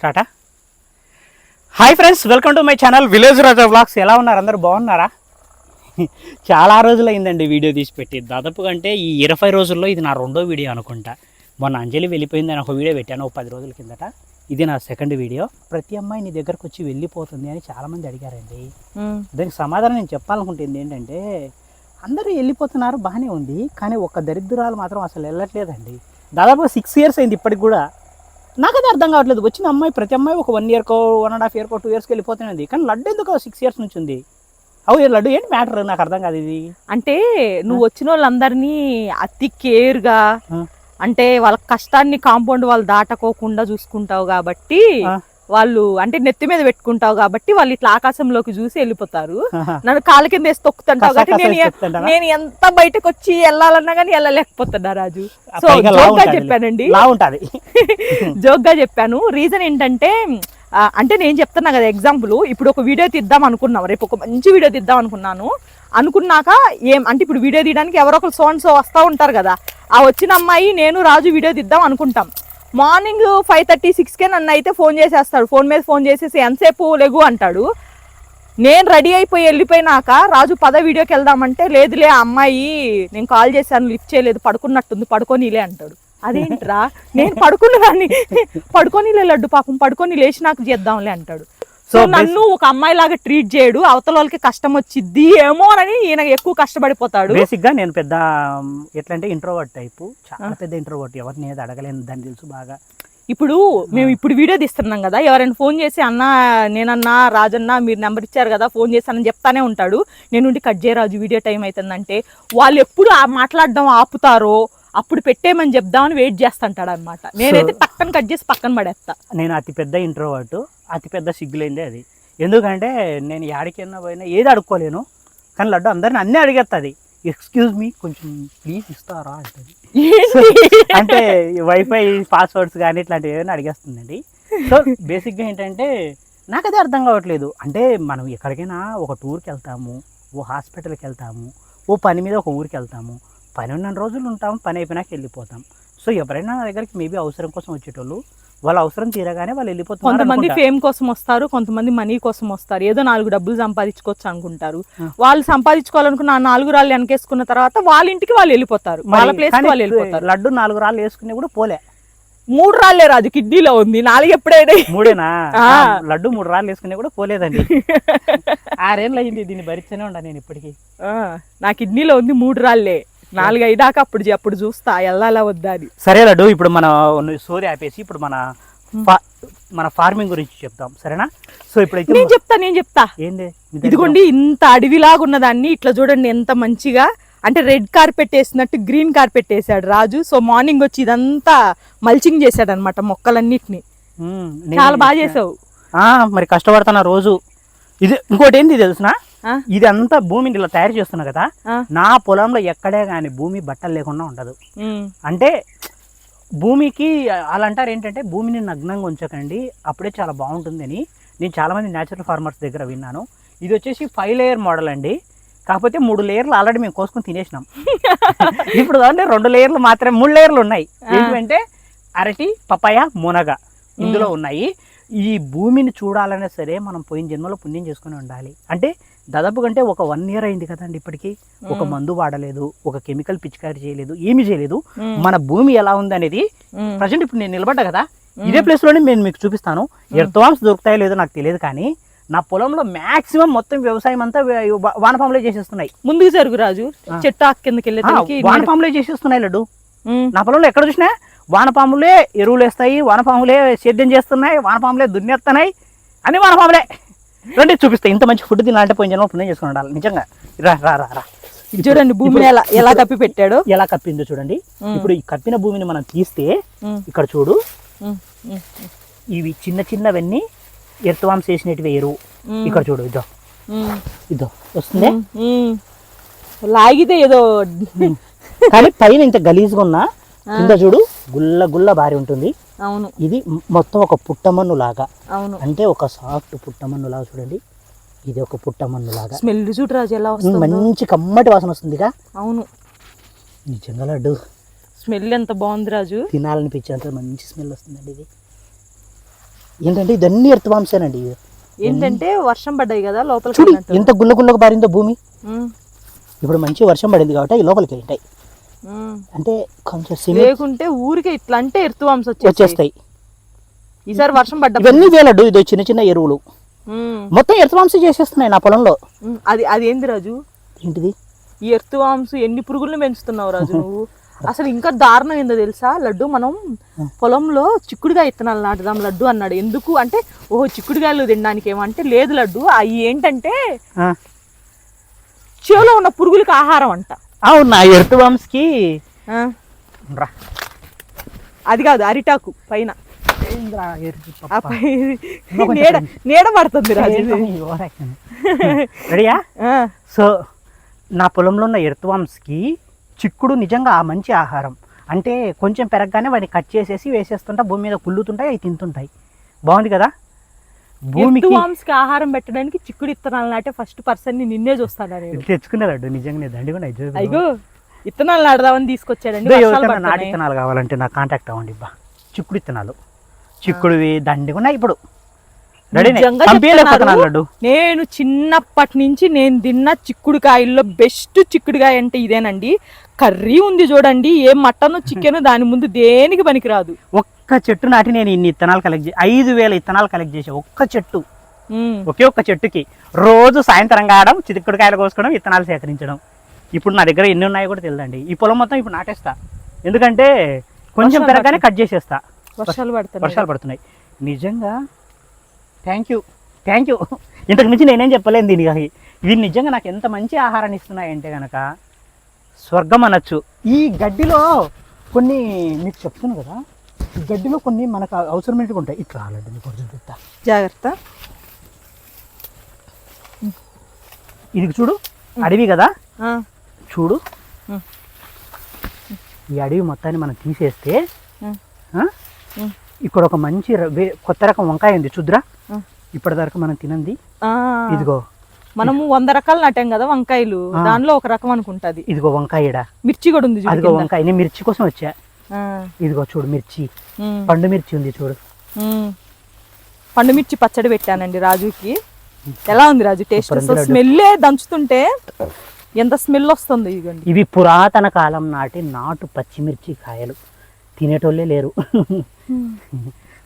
స్టార్టా hi friends welcome to my channel village Raja vlogs ఎలా ఉన్నారు? అందరూ బాగున్నారా? చాలా రోజులైందండి వీడియో తీసి పెట్టి. దాదాపు అంటే ఈ ఇరవై రోజుల్లో ఇది నా రెండో వీడియో అనుకుంటా. మొన్న అంజలి వెళ్ళిపోయింది అని ఒక వీడియో పెట్టాను ఒక పది రోజుల కిందట. ఇది నా సెకండ్ వీడియో. ప్రతి అమ్మాయి నీ దగ్గరకు వచ్చి వెళ్ళిపోతుంది అని చాలామంది అడిగారండి. దానికి సమాధానం నేను చెప్పాలనుకుంటుంది ఏంటంటే అందరూ వెళ్ళిపోతున్నారు బాగానే ఉంది. కానీ ఒక్క దరిద్రాలు మాత్రం అసలు వెళ్ళట్లేదండి. దాదాపు సిక్స్ ఇయర్స్ అయింది ఇప్పటికి కూడా. నాకు అది అర్థం కావట్లేదు. వచ్చిన అమ్మాయి ప్రతి అమ్మాయి ఒక వన్ ఇయర్కో వన్ అండ్ హాఫ్ ఇయర్కో టూ ఇయర్స్కి వెళ్ళిపోతూనే ఉంది కానీ లడ్డు ఎందుకు సిక్స్ ఇయర్స్ నుంచి ఉంది? అవు లడ్డు? ఏంటి మ్యాటర్ నాకు అర్థం కాదు ఇది. అంటే నువ్వు వచ్చిన వాళ్ళందరినీ అతి కేర్గా. అంటే వాళ్ళ కష్టాన్ని కాంపౌండ్ వాళ్ళు దాటకోకుండా చూసుకుంటావు కాబట్టి. వాళ్ళు అంటే నెత్తి మీద పెట్టుకుంటావు కాబట్టి వాళ్ళు ఇట్లా ఆకాశంలోకి చూసి వెళ్ళిపోతారు. నన్ను కాళ్ళ కింద వేసి తొక్కుతుంటావు కాబట్టి నేను ఎంత బయటకు వచ్చి వెళ్ళాలన్నా కానీ వెళ్ళలేకపోతున్నా రాజు. సో పైగా లా జోక్గా ఉంటుంది. చెప్పానండి. లా ఉంటుంది. జోక్ గా చెప్పాను. రీజన్ ఏంటంటే అంటే నేను చెప్తున్నా కదా ఎగ్జాంపుల్ ఇప్పుడు ఒక వీడియో తీద్దాం అనుకున్నాం. రేపు ఒక మంచి వీడియో తీద్దాం అనుకున్నాను. అనుకున్నాక ఏం అంటే ఇప్పుడు వీడియో తీయడానికి ఎవరో ఒకరు సోన్ సో వస్తూ ఉంటారు కదా. ఆ వచ్చిన అమ్మాయి నేను రాజు వీడియో తీద్దాం అనుకుంటాం. మార్నింగ్ ఫైవ్ థర్టీ సిక్స్కే నన్ను అయితే ఫోన్ చేసేస్తాడు. ఫోన్ మీద ఫోన్ చేసేసి ఎంతసేపు లెగు? అంటాడు. నేను రెడీ అయిపోయి వెళ్ళిపోయినాక రాజు పద వీడియోకి వెళ్దామంటే లేదులే ఆ అమ్మాయి నేను కాల్ చేశాను లిఫ్ట్ చేయలేదు పడుకున్నట్టుంది పడుకోనిలే అంటాడు. అదేంట్రా? నేను పడుకున్నదాన్ని పడుకొని లడ్డు పాపం పడుకొని లేచి నాకు చేద్దాంలే అంటాడు. సో నన్ను ఒక అమ్మాయి లాగా ట్రీట్ చేయడు. అవతల వాళ్ళకి కష్టం వచ్చిద్ది ఏమో అని ఈయన ఎక్కువ కష్టపడిపోతాడు. బేసిక్గా నేను పెద్ద ఎట్లా అంటే ఇంట్రోవర్ట్ టైపు చాలా పెద్ద ఇంట్రోవర్ట్ ఎవరిని ఏది అడగలేను. దాన్ని తెలుసు బాగా. ఇప్పుడు మేము ఇప్పుడు వీడియో తీస్తున్నాం కదా. ఎవరైనా ఫోన్ చేసి అన్న నేనన్నా రాజన్న మీరు నెంబర్ ఇచ్చారు కదా ఫోన్ చేశానని చెప్తానే ఉంటాడు. నేను కట్ చేయరాజు వీడియో టైం అవుతుందంటే వాళ్ళు ఎప్పుడు మాట్లాడడం ఆపుతారో అప్పుడు పెట్టేమని చెప్దామని వెయిట్ చేస్తుంటాడు అనమాట నేనైతే పక్కన కట్ చేసి పక్కన పడేస్తా నేను అతి పెద్ద ఇంట్రోవర్ట్ అతి పెద్ద సిగ్గులైందే అది. ఎందుకంటే నేను యాడికైనా పోయినా ఏది అడుక్కోలేను. కానీ లడ్డు అందరిని అన్నీ అడిగేస్తుంది ఎక్స్క్యూజ్ మీ కొంచెం ప్లీజ్ ఇస్తారా? అంటది. అంటే వైఫై పాస్వర్డ్స్ కానీ ఇట్లాంటివి ఏమైనా అడిగేస్తుందండి. సో బేసిక్గా ఏంటంటే నాకు అదే అర్థం కావట్లేదు. అంటే మనం ఎక్కడికైనా ఒక టూర్కి వెళ్తాము ఓ హాస్పిటల్కి వెళ్తాము ఓ పని మీద ఒక ఊరికి వెళ్తాము. పని ఉన్న రోజులు ఉంటాం పని అయిపోయినాక వెళ్ళిపోతాం. సో ఎవరైనా నా దగ్గరికి మేబీ అవసరం కోసం వచ్చేటోళ్ళు వాళ్ళ అవసరం తీరగానే వాళ్ళు వెళ్ళిపోతున్నారు కొంతమంది. ఫేమ్ కోసం వస్తారు కొంతమంది మనీ కోసం వస్తారు. ఏదో నాలుగు డబ్బులు సంపాదించుకోవచ్చు అనుకుంటారు. వాళ్ళు సంపాదించుకోవాలనుకున్న ఆ నాలుగు రాళ్ళు వెనకేసుకున్న తర్వాత వాళ్ళ ఇంటికి వాళ్ళు వెళ్ళిపోతారు. వాళ్ళ ప్లేస్ వాళ్ళు వెళ్ళిపోతారు. లడ్డు నాలుగు రాళ్ళు వేసుకునే కూడా పోలే. మూడు రాళ్ళే రాజు కిడ్నీలో ఉంది. నాలుగు ఎప్పుడైనా మూడేనా? లడ్డు మూడు రాళ్ళు వేసుకునే కూడా పోలేదండి. ఆరేళ్ళు అయింది దీన్ని భరిస్తూనే ఉండా నేను ఇప్పటికీ. ఆ, నా కిడ్నీలో ఉంది మూడు రాళ్ళే. నాలుగు ఐదాక అప్పుడు అప్పుడు చూస్తా వెళ్ళాలా వద్దా అని. సరే లడ్డు ఇప్పుడు మన సోది ఆపేసి ఇప్పుడు మన మన ఫార్మింగ్ గురించి చెప్తాం సరేనా? సో ఇప్పుడైతే నేను చెప్తా నేను చెప్తా. ఏంది? ఇదిగోండి ఇంత అడవిలాగా ఉన్నదాన్ని ఇట్లా చూడండి ఎంత మంచిగా. అంటే రెడ్ కార్పెట్ వేసినట్టు గ్రీన్ కార్పెట్ వేసాడు రాజు. సో మార్నింగ్ వచ్చి ఇదంతా మల్చింగ్ చేశాడు అనమాట మొక్కలన్నిటిని చాలా బాగా చేసావు. ఆ, మరి కష్టపడుతున్నా రోజు. ఇది ఇంకోటి ఏంది తెలిసిన? ఆ? ఇది అంతా భూమిని ఇలా తయారు చేస్తున్నా కదా. నా పొలంలో ఎక్కడే కానీ భూమి బట్టలు లేకుండా ఉండదు. అంటే భూమికి అలా అంటారు ఏంటంటే భూమిని నగ్నంగా ఉంచకండి అప్పుడే చాలా బాగుంటుందని నేను చాలామంది న్యాచురల్ ఫార్మర్స్ దగ్గర విన్నాను. ఇది వచ్చేసి ఫైవ్ లేయర్ మోడల్ అండి. కాకపోతే మూడు లేయర్లు ఆల్రెడీ మేము కోసుకొని తినేసినాం. ఇప్పుడు అంటే రెండు లేయర్లు మాత్రమే మూడు లేయర్లు ఉన్నాయి. ఏంటంటే అరటి పపాయ మునగ ఇందులో ఉన్నాయి. ఈ భూమిని చూడాలన్నా సరే మనం పోయిన జన్మలో పుణ్యం చేసుకొని ఉండాలి. అంటే దాదాపు కంటే ఒక వన్ ఇయర్ అయింది కదండి ఇప్పటికి. ఒక. మందు వాడలేదు ఒక కెమికల్ పిచికారీ చేయలేదు ఏమీ చేయలేదు. మన భూమి ఎలా ఉంది అనేది ప్రజెంట్ ఇప్పుడు నేను నిలబడ్డా కదా? ఇదే ప్లేస్లోనే నేను మీకు చూపిస్తాను. ఎర్త్వామ్స్ దొరుకుతాయో లేదో నాకు తెలియదు కానీ నా పొలంలో మాక్సిమం మొత్తం వ్యవసాయం అంతా వానపాములే చేసేస్తున్నాయి. ముందుకు జరుగు రాజు. చెట్టు ఆకు కిందకి వానపాములే చేసేస్తున్నాయి లడ్డు. నా పొలంలో ఎక్కడ చూసినా వానపాములే ఎరువులు వేస్తాయి వానపాములే సేద్యం చేస్తున్నాయి వానపాములే దున్నేస్తున్నాయి అన్ని వానపాములే. రండి చూపిస్తాయి ఇంత మంచి ఫుడ్ తినాలంటే పోయిన జన్మ పుణ్యం చేసుకుని ఉండాలి నిజంగా. రా రా రా రా. చూడండి భూమిని ఎలా ఎలా కప్పి పెట్టాడు ఎలా కప్పిందో చూడండి. ఇప్పుడు ఈ కప్పిన భూమిని మనం తీస్తే ఇక్కడ చూడు. ఇవి చిన్న చిన్నవన్నీ ఎర్త్వామ్స్ వేసినటివి ఎరువు. ఇక్కడ చూడు ఇదో. ఇదో. వస్తుంది. లాగితే ఏదో కానీ పైన ఇంత గలీజ్గా ఉన్నా కింద చూడు. గుల్ల గుల్ల బారి ఉంటుంది. అవును. ఇది మొత్తం ఒక పుట్టమన్ను లాగా. అవును. అంటే ఒక సాఫ్ట్ పుట్టమన్ను లాగా చూడండి. ఇది ఒక పుట్టమన్ను లాగా. స్మెల్ చూడు రాజు ఎలా వస్తుందో. మంచి కమ్మటి వాసన వస్తుందిగా. అవును. నిజంగా లడ్డు. స్మెల్ ఎంత బాగుంది రాజు. తినాలనిపించేంత మంచి స్మెల్ వస్తుందండి ఇది. ఏంటంటే ఇదన్నీ ఎర్తవాంశానండి ఏంటంటే వర్షం పడ్డాయి కదా వెళ్ళినట్టు. ఎంత గుల్ల గుల్లగా పారిందో భూమి ఇప్పుడు మంచి వర్షం పడింది కాబట్టి అవి లోపలికి వెళ్ళింటాయి. ఉమ్. అంటే కొంచెం లేకుంటే ఊరికే ఇట్లా అంటే ఎర్తువాంశ వచ్చేస్తాయి. వచ్చేస్తాయి. ఈసారి వర్షం పడ్డా ఇవన్నీ వేలడ్డు ఇది చిన్న చిన్న ఎరువులు. మొత్తం ఎర్తవాంశం చేసేస్తున్నాయి నా పొలంలో. అది అది ఏంది రాజు? ఏంటిది? ఈ ఎర్తువాంశ ఎన్ని పురుగులను పెంచుతున్నావు రాజు నువ్వు? అసలు ఇంకా దారుణం ఏందో తెలుసా? లడ్డు మనం పొలంలో చిక్కుడుగా ఇత్తనాలు నాటుదాం లడ్డు అన్నాడు. ఎందుకు? అంటే ఓహో చిక్కుడుగాయలు తినడానికి ఏమంటే లేదు లడ్డు. అవి ఏంటంటే చేలో ఉన్న పురుగులకి ఆహారం అంట. అవును నా ఆ, రా. అది కాదు అరిటాకు పైన. ఆ. పై నీడ నీడ పడుతుంది రాజు. రెడీయా? సో నా పొలంలో ఉన్న ఎర్తవాంశకి చిక్కుడు నిజంగా ఆ మంచి ఆహారం. అంటే కొంచెం పెరగగానే వాటిని కట్ చేసేసి వేసేస్తుంటా భూమి మీద కుళ్ళుతుంటాయి అవి తింటుంటాయి. బాగుంది కదా? భూమికి ఆహారం పెట్టడానికి చిక్కుడు ఇత్తనాలు నాటే ఫస్ట్ పర్సన్ని నిన్నే చూస్తాడా నేను. ఇది తెచ్చుకునేలాడు నిజంగా దండి కూడా అయ్యో ఇత్తనాలు నాడదామని తీసుకొచ్చాడండి నాటి. విత్తనాలు కావాలంటే నాకు కాంటాక్ట్ అవ్వండి ఇబ్బా చిక్కుడు విత్తనాలు చిక్కుడువి దండి ఉన్నాయి ఇప్పుడు. నేను చిన్నప్పటి నుంచి నేను తిన్న చిక్కుడుకాయల్లో బెస్ట్ చిక్కుడుకాయ అంటే ఇదేనండి. కర్రీ ఉంది చూడండి ఏ మటన్ చికెన్ దాని ముందు దేనికి పనికిరాదు. ఒక్క చెట్టు నాటి నేను ఇన్ని ఇత్తనాలు కలెక్ట్ చేసి ఐదు వేల ఇత్తనాలు కలెక్ట్ చేసా ఒక్క చెట్టు. ఒకే ఒక్క చెట్టుకి. రోజు సాయంత్రం కావడం చిక్కుడుకాయలు కోసుకోవడం విత్తనాలు సేకరించడం. ఇప్పుడు నా దగ్గర ఎన్ని ఉన్నాయో కూడా తెలియదండి ఈ పొలం మొత్తం ఇప్పుడు నాటేస్తా. ఎందుకంటే కొంచెం పెరగగానే కట్ చేసేస్తా. వర్షాలు పడుతున్నాయి. వర్షాలు పడుతున్నాయి. నిజంగా? థ్యాంక్ యూ థ్యాంక్ యూ ఇంతకు మించి నేనేం చెప్పలేను దీనికి. ఇవి నిజంగా నాకు ఎంత మంచి ఆహారాన్ని ఇస్తున్నాయంటే గనక స్వర్గం అనొచ్చు. ఈ గడ్డిలో కొన్ని మీకు చెప్తున్నాను కదా గడ్డిలో కొన్ని మనకు అవసరమైనవి ఉంటాయి. ఇట్లా అలాంటి మీకు జాగ్రత్త. ఇది చూడు అడవి కదా? చూడు. ఈ అడవి మొత్తాన్ని మనం తీసేస్తే. ఇక్కడ ఒక మంచి కొత్త రకం వంకాయ ఉంది చూద్రా. ఇప్పటిదాకా మనం తినంది. ఇదిగో. మనము వంద రకాలు నాటాం కదా వంకాయలు. దానిలో ఒక రకం అనుకుంటది. ఇదిగో వంకాయ ఈడ మిర్చి కూడా ఉంది అదిగో. వంకాయ. నేను మిర్చి కోసం వచ్చా. ఇదిగో చూడు మిర్చి. పండు మిర్చి ఉంది చూడు. పండు మిర్చి పచ్చడి పెట్టానండి రాజుకి. ఎలా ఉంది రాజు టేస్ట్. స్మెల్లే దంచుతుంటే ఎంత స్మెల్ వస్తుంది ఇదిగోండి. ఇవి పురాతన కాలం నాటి నాటు పచ్చిమిర్చి కాయలు. తినేటోళ్ళే లేరు.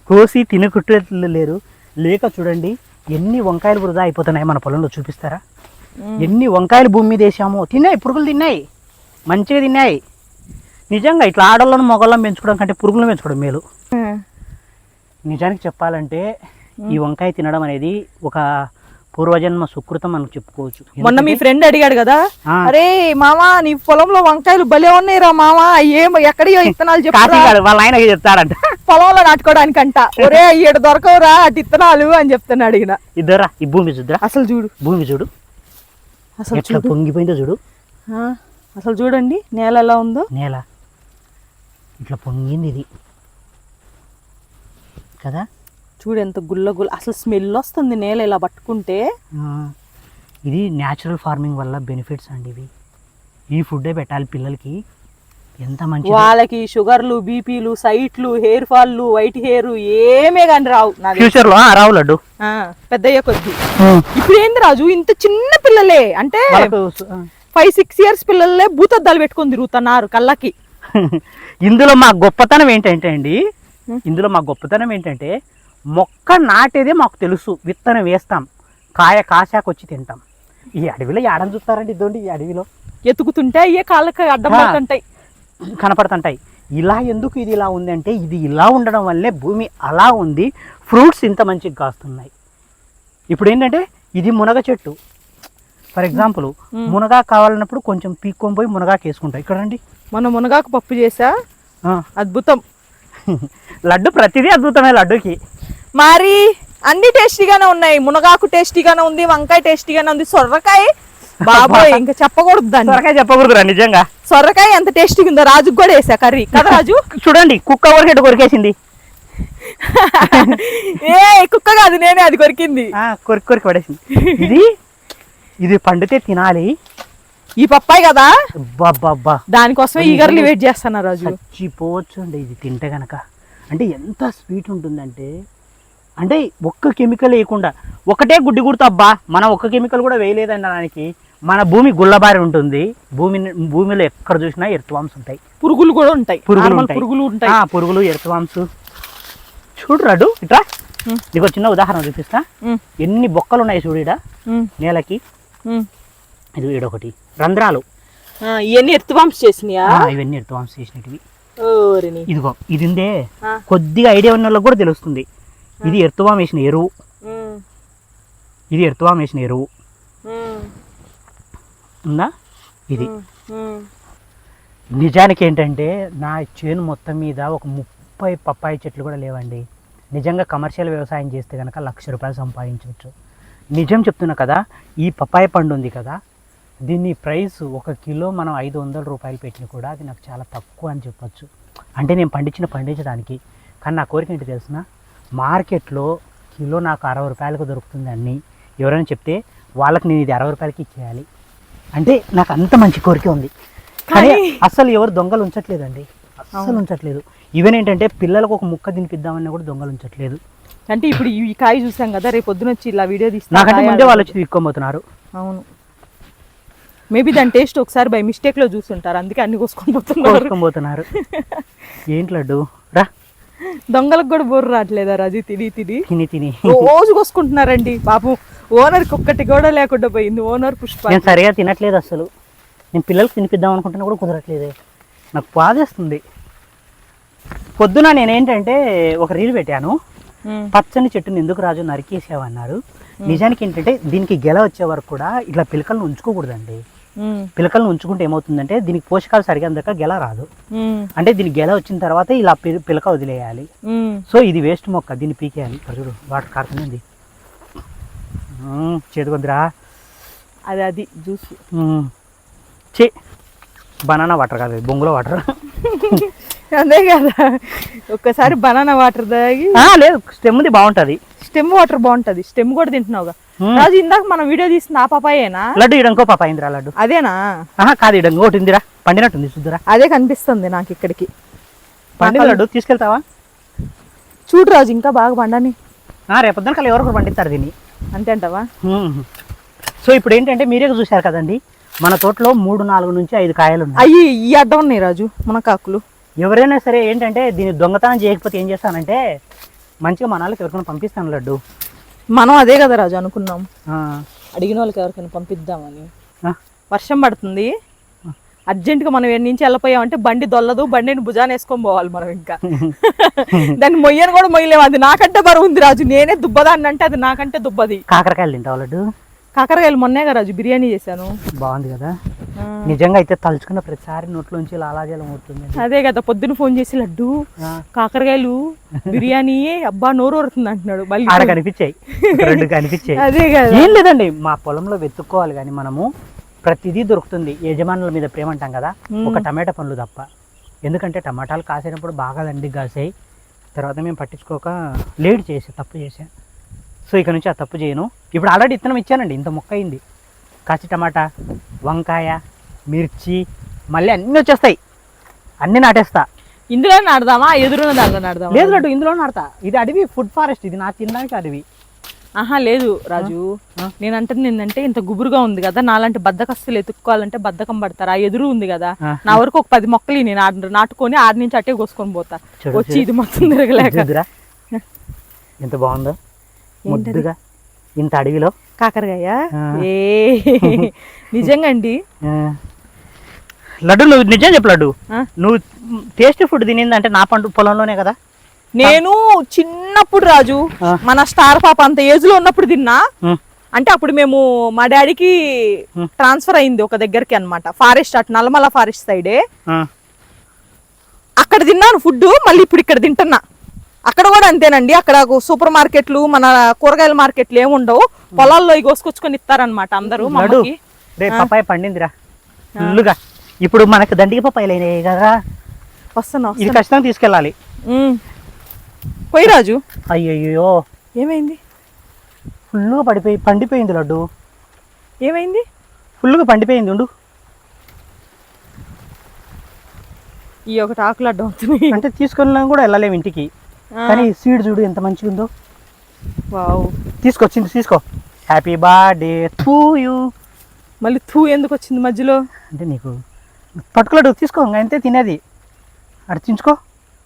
కోసి తినకుట్టేళ్ళు లేరు. లేక చూడండి ఎన్ని వంకాయలు వృధా అయిపోతున్నాయి మన పొలంలో చూపిస్తారా. ఎన్ని వంకాయలు భూమి మీద వేసామో. తిన్నాయి పురుగులు తిన్నాయి. మంచిగా తిన్నాయి. నిజంగా ఇట్లా ఆడోళ్ళను మొగళ్ళను పెంచుకోవడం కంటే పురుగులను పెంచుకోవడం మేలు. నిజానికి చెప్పాలంటే ఈ వంకాయ తినడం అనేది ఒక పూర్వజన్మ సుకృతం మనం చెప్పుకోవచ్చు. మొన్న మీ ఫ్రెండ్ అడిగాడు కదా. అరే మామా నీ పొలంలో వంకాయలు భలే ఉన్నాయిరా మామా ఏం ఎక్కడియో ఇత్తనాలు చెప్పరా. వాళ్ళ ఆయన చెప్తారంట పొలంలో నాటుకోవడానికంట. ఒరే ఏడు దొరకవురా అటు ఇత్తనాలు అని చెప్తాను అడిగిన ఇద్దరా? ఈ భూమి చూద్దురా అసలు చూడు. భూమి చూడు. అసలు పొంగిపోయిందో చూడు. అసలు చూడండి నేల ఎలా ఉందో. నేల. ఇట్లా పొంగింది ఇది కదా? చూడు ఎంత గుల్ల గుల్ల అసలు స్మెల్ వస్తుంది నేల ఇలా పట్టుకుంటే. ఇది న్యాచురల్ ఫార్మింగ్ వల్ల బెనిఫిట్స్ అండి ఇవి. ఈ ఫుడ్డే పెట్టాలి పిల్లలకి. ఎంత మంచి వాళ్ళకి షుగర్లు బీపీలు సైట్లు హెయిర్ ఫాల్లు వైట్ హెయిర్ ఏమే కానీ రావు. ఫ్యూచర్లో రావు లడ్డు. పెద్దయ్య కొద్ది. ఇప్పుడు ఏంది రాజు ఇంత చిన్న పిల్లలే అంటే. ఫైవ్ సిక్స్ ఇయర్స్ పిల్లలే భూతద్దాలు పెట్టుకొని తిరుగుతున్నారు కళ్ళకి. ఇందులో మా గొప్పతనం ఏంటంటే అండి. ఇందులో మా గొప్పతనం ఏంటంటే మొక్క నాటేదే మాకు తెలుసు విత్తనం వేస్తాం కాయ కాశాక వచ్చి తింటాం ఈ అడవిలో ఏడని చూస్తారండి ఇదోండి ఈ అడవిలో ఎతుకుతుంటే అయ్యే కాళ్ళకి అడ్డం. పడుతుంటాయి కనపడుతుంటాయి ఇలా ఎందుకు ఇది ఇలా ఉంది అంటే ఇది ఇలా ఉండడం వల్లే భూమి అలా ఉంది ఫ్రూట్స్ ఇంత మంచిగా కాస్తున్నాయి ఇప్పుడు ఏంటంటే ఇది మునగ చెట్టు ఫర్ ఎగ్జాంపుల్. మునగా కావాలన్నప్పుడు కొంచెం పీక్కొని పోయి మునగాకు వేసుకుంటాం ఇక్కడ రండి మొన్న మునగాకు పప్పు చేసా. అద్భుతం. లడ్డు ప్రతిదీ అద్భుతమే లడ్డుకి. మరి అన్ని టేస్టీగానే ఉన్నాయి. మునగాకు టేస్టీగానే ఉంది వంకాయ టేస్టీగానే ఉంది. సొర్రకాయ బాబోయ్ ఇంకా చెప్పకూడదు దాన్ని. త్వరగా చెప్పకూడదురా నిజంగా. సొర్రకాయ ఎంత టేస్టీగా ఉందో రాజుకు కూడా వేసా కర్రీ. కదా రాజు? చూడండి కుక్క కొరికెట్టు కొరికేసింది. ఏ కుక్క కాదు నేనే అది కొరికింది. కొరికి కొరికి పడేసింది. ఇది ఇది పండితే తినాలి. ఈ పప్పాయి కదా? బాబ్బా దానికోసమే ఈగర్లీ వెయిట్ చేస్తాను రాజు. చచ్చిపోవచ్చు అండి ఇది తింటే గనక. అంటే ఎంత స్వీట్ ఉంటుందంటే అంటే ఒక్క కెమికల్ వేయకుండా ఒకటే గుడ్డి గుర్తు అబ్బా. మనం ఒక్క కెమికల్ కూడా వేయలేదండి దానికి. మన భూమి గుల్లబారి ఉంటుంది. భూమి భూమిలో ఎక్కడ చూసినా ఎర్త్వామ్స్ ఉంటాయి. పురుగులు కూడా ఉంటాయి. పురుగులు. పురుగులు ఉంటాయి. ఆ, పురుగులు ఎర్త్వామ్స్ చూడు రాడు ఇట్రా. నీకు చిన్న ఉదాహరణ చూపిస్తా. ఎన్ని బొక్కలు ఉన్నాయి చూడు ఉమ్, నేలకి. ఇది ఈడొకటి. రంధ్రాలు. ఇవన్నీ ఎత్తుబాంస్ చేసినాయా? ఇవన్నీ ఎర్త్వామ్స్ చేసినవి ఇదిగో ఇది ఉందే. కొద్దిగా ఐడియా ఉన్న వాళ్ళకి కూడా తెలుస్తుంది. ఇది ఎర్తువాం వేసిన ఎరువు. ఇది ఎర్తువాం వేసిన ఎరువు. ఉందా? ఇది. నిజానికి ఏంటంటే నా చేను మొత్తం మీద ఒక ముప్పై పప్పాయి చెట్లు కూడా లేవండి. నిజంగా కమర్షియల్ వ్యవసాయం చేస్తే కనుక లక్ష రూపాయలు సంపాదించవచ్చు. నిజం చెప్తున్నా కదా ఈ పప్పాయ పండు ఉంది కదా దీని ప్రైస్ ఒక కిలో మనం ఐదు వందల రూపాయలు పెట్టిన కూడా అది నాకు చాలా తక్కువ అని చెప్పొచ్చు. అంటే నేను పండించిన పండించడానికి కానీ నా కోరిక ఏంటి తెలిసిన? మార్కెట్లో కిలో నాకు అరవై రూపాయలకు దొరుకుతుంది అన్ని ఎవరైనా చెప్తే వాళ్ళకి నేను ఇది అరవై రూపాయలకి ఇచ్చేయాలి. అంటే నాకు అంత మంచి కోరిక ఉంది. కానీ అసలు ఎవరు దొంగలు ఉంచట్లేదండి. అస్సలు ఉంచట్లేదు. ఈవెన్ ఏంటంటే పిల్లలకు ఒక ముక్క తినిపిద్దామని కూడా దొంగలు ఉంచట్లేదు. అంటే ఇప్పుడు ఈ కాయ చూసాం కదా రేపు పొద్దున వచ్చి ఇలా వీడియో తీస్తా నాకంటే ముందే వాళ్ళు వచ్చి విక్కోబోతున్నారు అవును. మేబీ దాని టేస్ట్ ఒకసారి బై మిస్టేక్లో చూస్తుంటారు అందుకే అన్ని కోసుకొని పోతున్నారు. కోసుకోబోతున్నారు ఏంటి లడ్డు? రా. దొంగలకు కూడా బోర్రు రావట్లేదా రాజు? తిని తిని. తిని తిని. రోజు కోసుకుంటున్నారండి. పాపం ఓనర్కి ఒక్కటి కూడా లేకుండా పోయింది. ఓనర్ పుష్ప. నేను సరిగా తినట్లేదు అసలు. నేను పిల్లలకి తినిపిద్దాం అనుకుంటున్నా కూడా కుదరట్లేదే. నాకు బాధేస్తుంది. పొద్దున నేనేంటంటే ఒక రీల్ పెట్టాను. పచ్చని చెట్టుని ఎందుకు రాజు నరికేసావన్నారు? నిజానికి ఏంటంటే దీనికి గెల వచ్చే వరకు కూడా ఇట్లా పిలకలను ఉంచుకోకూడదండి. పిలకలను ఉంచుకుంటే ఏమవుతుందంటే దీనికి పోషకాలు సరిగా అందక గెల రాదు. అంటే దీనికి గెల వచ్చిన తర్వాత ఇలా పిల- పిలక వదిలేయాలి. సో ఇది వేస్ట్ మొక్క దీన్ని పీకేయాలి. చూడు వాటర్ కారుతుంది చేతికొద్దిరా అది అది జ్యూస్. చే బనానా వాటర్ కాదు బొంగులో వాటర్. అదే కదా. ఒక్కసారి బనానా వాటర్ తాగి లేదు స్టెమ్ది బాగుంటుంది. స్టెమ్ వాటర్ బాగుంటది. స్టెమ్ కూడా తింటున్నావుగా. రాజు ఇందాక మనం వీడియో తీసిన ఆ పాపాయేనా? లడ్డు ఇడంకో పాప అయిందిరా లడ్డు? అదేనా? కాదు ఇడంకో ఒకటి ఉందిరా. పండినట్టుంది చూద్దురా. అదే కనిపిస్తుంది నాకు ఇక్కడికి. పండింది లడ్డు తీసుకెళ్తావా? చూడు రాజు ఇంకా బాగా పండని ఆ, రేపొద్దున కల్లా ఎవరు పండిస్తారు దీన్ని. అంతే అంటావా. సో ఇప్పుడు ఏంటంటే మీరే చూశారు కదండి. మన తోటలో మూడు నాలుగు నుంచి ఐదు కాయలు ఉన్నాయి అయ్యి ఈ అడ్డం ఉన్నాయి రాజు మునకాకులు ఎవరైనా సరే ఏంటంటే దీన్ని దొంగతనం చేయకపోతే ఏం చేస్తానంటే మంచిగా మన వాళ్ళకి ఎవరికైనా పంపిస్తాను లడ్డు. మనం అదే కదా రాజు అనుకున్నాం. అడిగిన వాళ్ళకి ఎవరికైనా పంపిద్దామని. వర్షం పడుతుంది. అర్జెంటుగా మనం ఎన్ని నుంచి వెళ్ళిపోయామంటే బండి దొల్లదు బండిని భుజాన వేసుకొని పోవాలి మనం ఇంకా. దాన్ని మొయ్యను కూడా మొయ్యలేము. అది నాకంటే బరువు ఉంది రాజు. నేనే దుబ్బదాన్ని అంటే అది నాకంటే దుబ్బది. కాకరకాయలు తింటావు లడ్డు? కాకరకాయలు మొన్నేగా రాజు బిర్యానీ చేశాను. బాగుంది కదా. నిజంగా అయితే తలుచుకున్న ప్రతిసారి నోట్లోంచి ఇలా అలాజలం అవుతుంది అదే కదా పొద్దున ఫోన్ చేసి లడ్డు కాకరకాయలు బిర్యానీ అబ్బా నోరు ఊరుతుంది అంటున్నాడు. మళ్ళీ ఆడ కనిపించాయి రెండు కనిపించాయి. అదే కదా. ఏం లేదండి మా పొలంలో వెతుక్కోవాలి కానీ మనము ప్రతిదీ దొరుకుతుంది. యజమానుల మీద ప్రేమ అంటాం కదా ఒక టమాటా పండ్లు తప్ప. ఎందుకంటే టమాటాలు కాసేటప్పుడు బాగా దండి కాసాయి తర్వాత మేము పట్టించుకోక లేట్ చేసి తప్పు చేసాం. సో ఇక నుంచి ఆ తప్పు చేయను. ఇప్పుడు ఆల్రెడీ ఇత్తనం ఇచ్చానండి ఇంత మొక్క అయింది కాచి టమాటా వంకాయ మిర్చి మళ్ళీ అన్నీ వచ్చేస్తాయి. అన్నీ నాటేస్తా. ఇందులో నాడదామా ఎదురున్న దాంట్లో నాడదామా లేదు లడ్డు ఇందులో నాడతా ఇది అడవి ఫుడ్ ఫారెస్ట్ ఇది నా తినడానికి అడవి. ఆహా లేదు రాజు? నేను అంటుంది ఏంటంటే ఇంత గుబురుగా ఉంది కదా నాలాంటి బద్దకస్తులు ఎత్తుక్కోవాలంటే బద్దకం పడతారు. ఆ ఎదురు ఉంది కదా. నా వరకు ఒక పది మొక్కలు నేను ఆడ- నాటుకొని ఆడి నుంచి అట్టే కోసుకొని పోతా. వచ్చి. ఇది మొత్తం తిరగలేక. ఎంత బాగుందో. ముద్దుగా ఇంత అడవిలో కాకరకాయ. ఏ నిజంగా అండి. లడ్డు నువ్వు నిజం చెప్పు లడ్డు? నువ్వు టేస్టీ ఫుడ్ తినిందంటే నా పండు పొలంలోనే కదా నేను చిన్నప్పుడు రాజు. మన స్టార్ పాప అంత ఏజ్లో ఉన్నప్పుడు తిన్నా. అంటే అప్పుడు మేము మా డాడీకి. ట్రాన్స్ఫర్ అయింది ఒక దగ్గరికి అన్నమాట ఫారెస్ట్ అటు నల్లమల ఫారెస్ట్ సైడే. అక్కడ తిన్నాను ఫుడ్ మళ్ళీ ఇప్పుడు ఇక్కడ తింటున్నా కూడా అంతేనండి. అక్కడ సూపర్ మార్కెట్లు మన కూరగాయల మార్కెట్లు ఏమి ఉండవు. పొలాల్లో ఇవి కోసుకొచ్చుకొని ఇస్తారనమాట అందరూ. రేపు పప్పాయ పండిందిరా. ఫుల్లుగా ఇప్పుడు మనకు దండికి పప్పాయలు అయినాయి కదా. వస్తున్నా ఇది ఖచ్చితంగా తీసుకెళ్ళాలి. పోయి రాజు. అయ్యయ్యో. ఏమైంది? ఫుల్లుగా పడిపోయి పండిపోయింది లడ్డు. ఏమైంది? ఫుల్లుగా పండిపోయింది ఉండు. ఈ ఒకటి ఆకులు అడ్డం అవుతున్నాయి అంటే తీసుకెళ్ళినా కూడా వెళ్ళలేము ఇంటికి. కానీ సీడ్ చూడు ఎంత మంచిగా ఉందో తీసుకొచ్చింది తీసుకో. హ్యాపీ బర్త్డే టు యూ మళ్ళీ థూ ఎందుకు వచ్చింది మధ్యలో? అంటే నీకు పట్టుకులడు తీసుకో అంతే తినేది. అర్చించుకో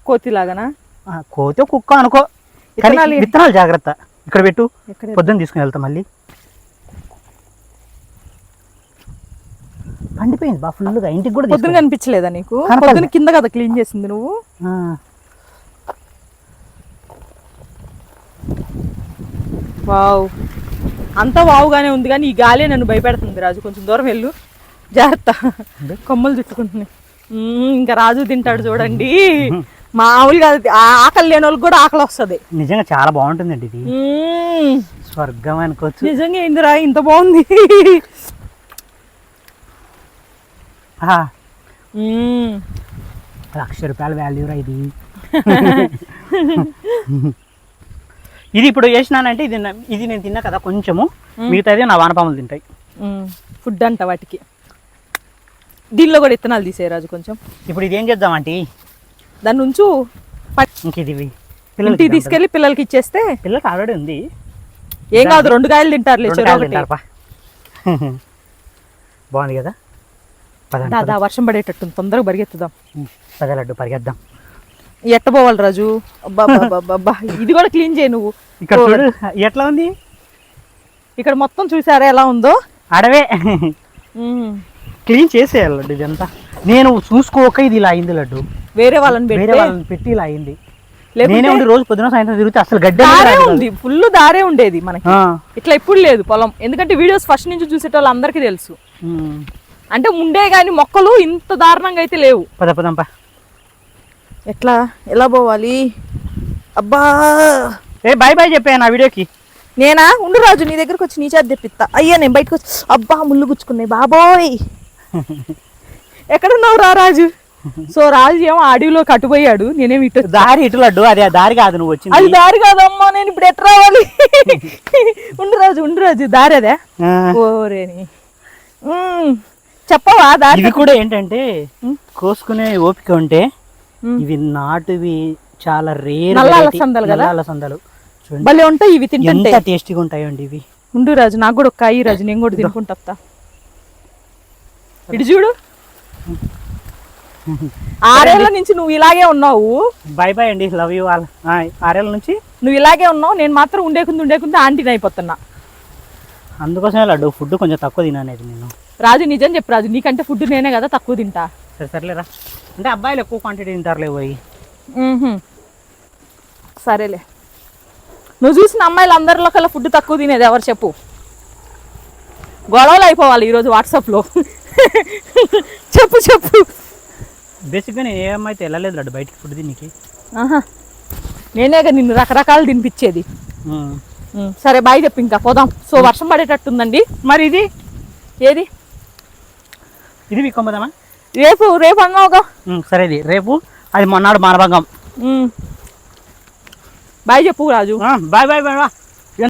కోతిలాగానా? కోతే కుక్క అనుకో. కానీ విత్తనాలు జాగ్రత్త. ఇక్కడ పెట్టు. పొద్దున్న తీసుకుని వెళ్తా మళ్ళీ. పండిపోయింది బా ఫుల్గా ఇంటికి కూడా పొద్దున. కనిపించలేదా నీకు. పొద్దున కింద కదా క్లీన్ చేసింది నువ్వు? వావ్. అంతా వావుగానే ఉంది కానీ ఈ గాలే నన్ను భయపెడుతుంది రాజు. కొంచెం దూరం వెళ్ళు. జాగ్రత్త. కొమ్మలు చుట్టుకుంటున్నాయి. ఇంకా రాజు తింటాడు చూడండి. మామూలుగా ఆకలి లేని వాళ్ళకి కూడా ఆకలి వస్తుంది. నిజంగా చాలా బాగుంటుందండి ఇది. స్వర్గం అనుకోవచ్చు. నిజంగా ఏందిరా ఇంత బాగుంది. లక్ష రూపాయల వాల్యూ రా ఇది. ఇది ఇప్పుడు వేసినానంటే ఇది ఇది నేను తిన్నా కదా కొంచెము. మిగతాది నా వానపాములు తింటాయి. ఫుడ్ అంట వాటికి. దీనిలో కూడా ఇత్తనాలు తీసే రాజు కొంచెం. ఇప్పుడు ఇది ఏం చేద్దాం ఆంటీ? దాని నుంచు పట్- ఇంక ఇది. ఇంటికి పిల్లలకి ఇద్దాం తీసుకెళ్ళి పిల్లలకి ఇచ్చేస్తే. పిల్లలకి ఆల్రెడీ ఉంది. ఏం కాదు రెండు కాయలు తింటారు. బాగుంది కదా? దాదా వర్షం పడేటట్టుంది తొందరగా పరిగెత్తుదాం. పద. పద లడ్డు పరిగెద్దాం ఎట్టబోవాలి రాజు. ఇది కూడా క్లీన్ చేయి నువ్వు. ఇక్కడ చూడు ఎట్లా ఉంది? ఇక్కడ మొత్తం చూసారా ఎలా ఉందో? అడవే. క్లీన్ చేసేయాలి లడ్డు ఇదంతా. నేను చూసుకోక ఇది ఇలా అయింది లడ్డు. వేరే వాళ్ళని వేరే వాళ్ళని పెట్టి ఇలా అయింది. నేనే ఉండి రోజు పొద్దున సాయంత్రం తిరిగితే అసలు గడ్డ ఉంది ఫుల్ దారే ఉండేది మనకి. ఇట్లా ఇప్పుడు లేదు పొలం. ఎందుకంటే వీడియోస్ ఫస్ట్ నుంచి చూసేటోళ్ళు అందరికీ తెలుసు. అంటే ఉండే కానీ మొక్కలు ఇంత దారుణంగా అయితే లేవు. పద పదంపా ఎట్లా? ఎలా పోవాలి? అబ్బా! ఏ బాయ్ బాయ్ చెప్పా నా వీడియోకి. నేనా? ఉండు రాజు నీ దగ్గరకు వచ్చి నీ చేత తెప్పిస్తా అయ్యా నేను బయటకు వచ్చి అబ్బా ముళ్ళు గుచ్చుకున్నాయి. బాబోయ్! ఎక్కడున్నావు రా రాజు? సో రాజు ఏమో అడవిలో కట్టుపోయాడు నేనేమి ఇటు వచ్చా. దారి ఇటు లడ్డు అదే ఆ దారి కాదు నువ్వు అది వచ్చింది దారి కాదమ్మా నేను ఇప్పుడు ఎట్లా రావాలి? ఉండు రాజు ఉండు రాజు దారి అదే. ఆ. ఓరేని చెప్పవా దారి కూడా ఏంటంటే కోసుకునే ఓపిక ఉంటే. ఇవి నాటువి చాలా రేర్ అలసందలు భలే ఉంటాయి ఇవి ఎంత టేస్టీగా ఉంటాయండి ఇవి. ఉండు రాజు నాకు కూడా ఒక కాయి రాజు నేను కూడా తినుకుంటా. ఇటు చూడు. ఆరేళ్ళ నుంచి నువ్వు ఇలాగే ఉన్నావు. బాయ్ బాయ్ అండి లవ్ యూ ఆల్ ఆరేళ్ళ నుంచి? నువ్వు ఇలాగే ఉన్నావు నేను మాత్రం ఉండేకుంది ఉండేకుంది ఆంటీని అయిపోతున్నా. అందుకోసమే లడ్డు ఫుడ్ కొంచెం తక్కువ తిననేది నేను. రాజు నిజం చెప్పు రాజు నీకంటే ఫుడ్ నేనే కదా తక్కువ తింటా. సరే సర్లేరా. అంటే అబ్బాయిలు ఎక్కువ క్వాంటిటీ తింటారులే పోయి. సరేలే. నువ్వు చూసిన అమ్మాయిలు అందరిలో కల్లా ఫుడ్ తక్కువ తినేది ఎవరు చెప్పు? గొడవలు అయిపోవాలి ఈరోజు వాట్సాప్లో చెప్పు చెప్పు. బేసిక్గా నేను ఏ అమ్మాయితే వెళ్ళలేదు లడ్డు బయటికి ఫుడ్ తినికి ఆహా. నేనేగా నిన్ను రకరకాలు తినిపించేది. సరే బాయ్ చెప్పు ఇంకా. పోదాం. సో వర్షం పడేటట్టుందండి. మరి ఇది? ఏది? ఇది విక్కొమ్మదమ్మా రేపు రేపు అన్నావుగా? సరే ఇది. రేపు అది మొన్నాడు మానభంగం. బాయ్ చెప్పు రాజు. Bye bye bye.